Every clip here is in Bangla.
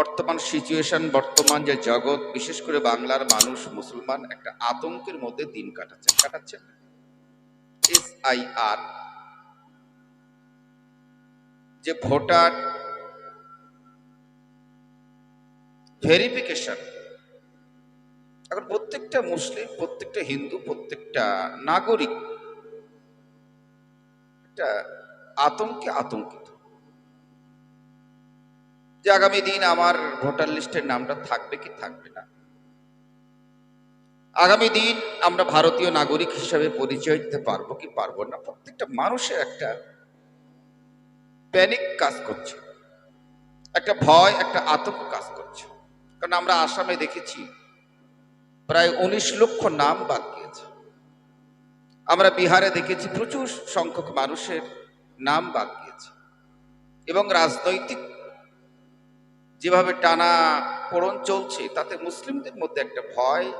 বর্তমান সিচুয়েশন বর্তমান যে জগৎ, বিশেষ করে বাংলার মানুষ, মুসলমান একটা আতঙ্কের মধ্যে দিন কাটাচ্ছে কাটাচ্ছে এস আর যে ভোটার ভেরিফিকেশন এখন প্রত্যেকটা মুসলিম, প্রত্যেকটা হিন্দু, প্রত্যেকটা নাগরিক একটা আতঙ্কে আতঙ্কিত। যে আগামী দিন আমার ভোটার লিস্টের নামটা থাকবে কি থাকবে না? আগামী দিন আমরা ভারতীয় নাগরিক হিসেবে পরিচয় দিতে পারব কি পারব না? প্রত্যেকটা মানুষের একটা প্যানিক কাজ করছে। একটা ভয়, একটা আতঙ্ক কাজ করছে। কারণ আমরা আসামে দেখেছি, প্রায় উনিশ লক্ষ নাম বাদ গিয়েছে। আমরা বিহারে দেখেছি, প্রচুর সংখ্যক মানুষের নাম বাদ গিয়েছে। এবং রাজনৈতিক যেভাবে টানা পড়ন চলছে, তাতে মুসলিমদের মধ্যে একটা ভয়,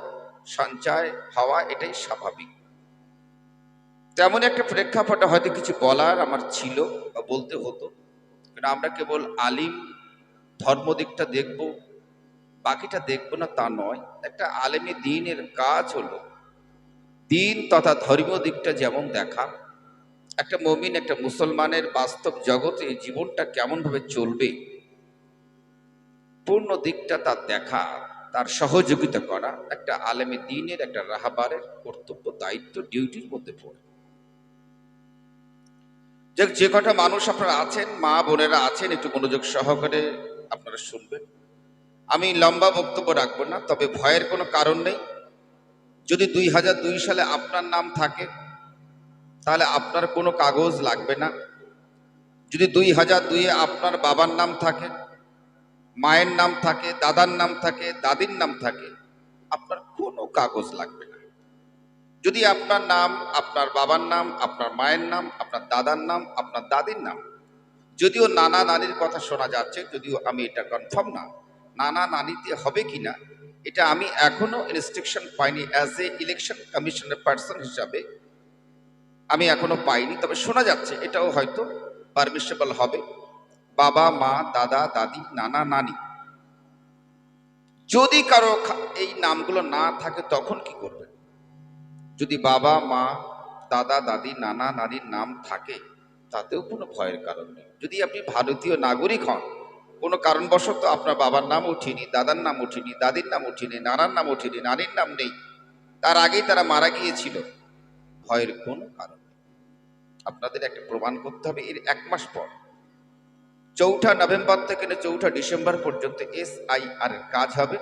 সঞ্চয় হওয়া এটাই স্বাভাবিক। তেমন একটা প্রেক্ষাপটে হয়তো কিছু বলার আমার ছিল বা বলতে হতো। কারণ আমরা কেবল আলিম, ধর্ম দিকটা দেখব, বাকিটা দেখব না তা নয়। একটা আলেমী দিনের কাজ হলো দিন তথা ধর্মীয় দিকটা যেমন দেখা, একটা মমিন, একটা মুসলমানের বাস্তব জগতে জীবনটা কেমনভাবে চলবে পূর্ণ দিকটা তার দেখা, তার সহযোগিতা করা একটা আলেমী দিনের একটা রাহাবারের কর্তব্য, দায়িত্ব, ডিউটির মধ্যে পড়ে। যে যে কটা মানুষ আপনারা আছেন, মা বোনেরা আছেন, একটু মনোযোগ সহকারে আপনারা শুনবেন। আমি লম্বা বক্তব্য রাখব না, তবে ভয়ের কোনো কারণ নেই। যদি দুই হাজার দুই সালে আপনার নাম থাকে, তাহলে আপনার কোনো কাগজ লাগবে না। যদি দুই হাজার দুইয়ে আপনার বাবার নাম থাকে মায়ের নাম থাকে, দাদার নাম থাকে, দাদির নাম থাকে, আপনার কোনো কাগজ লাগবে না। যদি আপনার নাম, আপনার বাবার নাম, আপনার মায়ের নাম, আপনার দাদার নাম, আপনার দাদির নাম, যদিও নানা নানির কথা শোনা যাচ্ছে, যদিও আমি এটা কনফার্ম না, নানা নানিতে হবে কি না, এটা আমি এখনও ইনস্ট্রাকশন পাইনি অ্যাজ এ ইলেকশন কমিশনের পার্সন হিসাবে, আমি এখনও পাইনি, তবে শোনা যাচ্ছে, এটাও হয়তো পারমিশেবল হবে। বাবা, মা, দাদা, দাদি, নানা, নানি। যদি কারও এই নামগুলো না থাকে, তখন কি করবেন যদি বাবা, মা, দাদা, দাদি, নানা, নানির নাম থাকে, তাতেও কোনো ভয়ের কারণ নেই। যদি আপনি ভারতীয় নাগরিক হন, কোনো কারণবশত আপনার বাবার নাম উঠিনি দাদার নাম উঠিনি দাদির নাম উঠিনি নানার নাম উঠিনি নানির নাম নেই, তার আগেই তারা মারা গিয়েছিল, ভয়ের কোনো কারণ আপনাদের একটা প্রমাণ করতে হবে, এর এক মাস পর। চৌঠা নভেম্বর থেকে চৌঠা ডিসেম্বর পর্যন্ত এস আই আর কাজ হবে।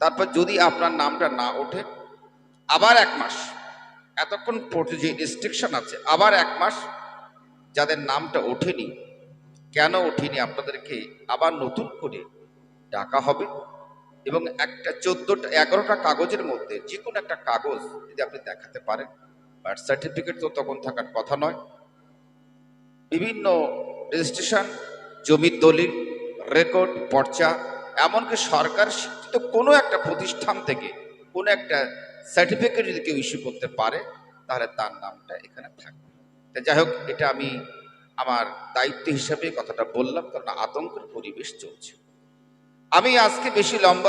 তারপর যদি আপনার নামটা না ওঠে, আবার এক মাস, এতক্ষণ যে রেস্ট্রিকশন আছে, আবার এক মাস যাদের নামটা ওঠেনি, কেন ওঠেনি আপনাদেরকে আবার নতুন করে ডাকা হবে এবং একটা চোদ্দোটা, এগারোটা কাগজের মধ্যে যে কোনো একটা কাগজ যদি আপনি দেখাতে পারেন বার্থ সার্টিফিকেট তো তখন থাকার কথা নয়। বিভিন্ন রেজিস্ট্রেশন, জমির দলিল, রেকর্ড, পর্চা, এমনকি সরকার স্বীকৃত কোনো একটা প্রতিষ্ঠান থেকে কোনো একটা সার্টিফিকেট যদি কেউ ইস্যু করতে পারে, তাহলে তার নামটা এখানে থাকবে। তা যাই হোক, এটা আমি আমার দায়িত্ব হিসাবে কথাটা বললাম, কারণ আতঙ্কের পরিবেশ চলছে। আমি আজকে বেশি লম্বা